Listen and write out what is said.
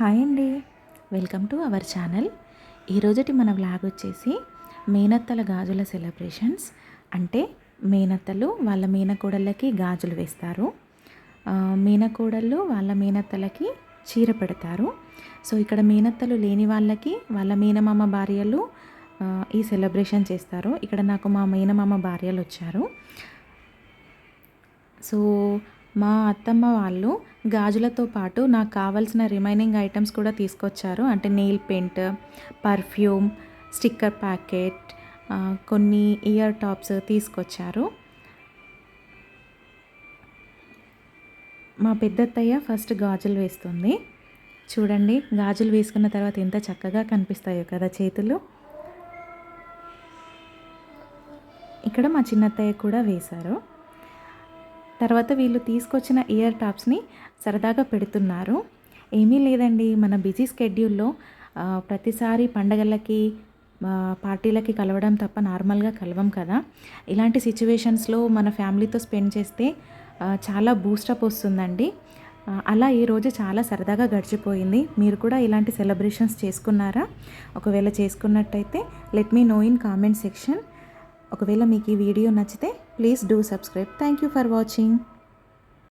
Hi అండి. Welcome to our channel. ఈరోజుటి మన vlog వచ్చేసి మేనత్తల గాజుల సెలబ్రేషన్స్. అంటే మేనత్తలు వాళ్ళ మేనకోడళ్ళకి గాజులు వేస్తారు. ఆ, వాళ్ళ మేనత్తలకి చీర పెడతారు. సో ఇక్కడ మేనత్తలు లేని వాళ్ళకి వాళ్ళ మేనమామ భార్యలు ఈ సెలబ్రేషన్ చేస్తారు. ఇక్కడ నాకు మా మేనమామ భార్యలు వచ్చారు. సో మా అత్తమ్మ వాళ్ళు గాజులతో పాటు నాకు కావాల్సిన రిమైనింగ్ ఐటమ్స్ కూడా తీసుకొచ్చారు. అంటే nail paint perfume sticker packet కొన్ని ఇయర్ టాప్స్ తీసుకొచ్చారు. మా పెద్దత్తయ్య ఫస్ట్ గాజులు వేస్తుంది. చూడండి గాజులు వేసుకున్న తర్వాత ఎంత చక్కగా కనిపిస్తాయో కదా చేతులు. ఇక్కడ మా చిన్నత్తయ్య కూడా వేశారు. తర్వాత వీళ్ళు తీసుకొచ్చిన ఇయర్ టాప్స్ని సరదాగా పెడుతున్నారు. ఏమీ లేదండి మన బిజీ స్కెడ్యూల్లో ప్రతిసారి పండగలకి పార్టీలకి కలవడం తప్ప నార్మల్గా కలవం కదా. ఇలాంటి సిచ్యువేషన్స్లో మన ఫ్యామిలీతో స్పెండ్ చేస్తే చాలా బూస్టప్ వస్తుందండి. అలా ఈరోజు చాలా సరదాగా గడిచిపోయింది. మీరు కూడా ఇలాంటి సెలబ్రేషన్స్ చేసుకున్నారా? ఒకవేళ చేసుకున్నట్టయితే let me know in comment section. ఒకవేళ మీకు ఈ వీడియో నచ్చితే Please do subscribe. Thank you for watching.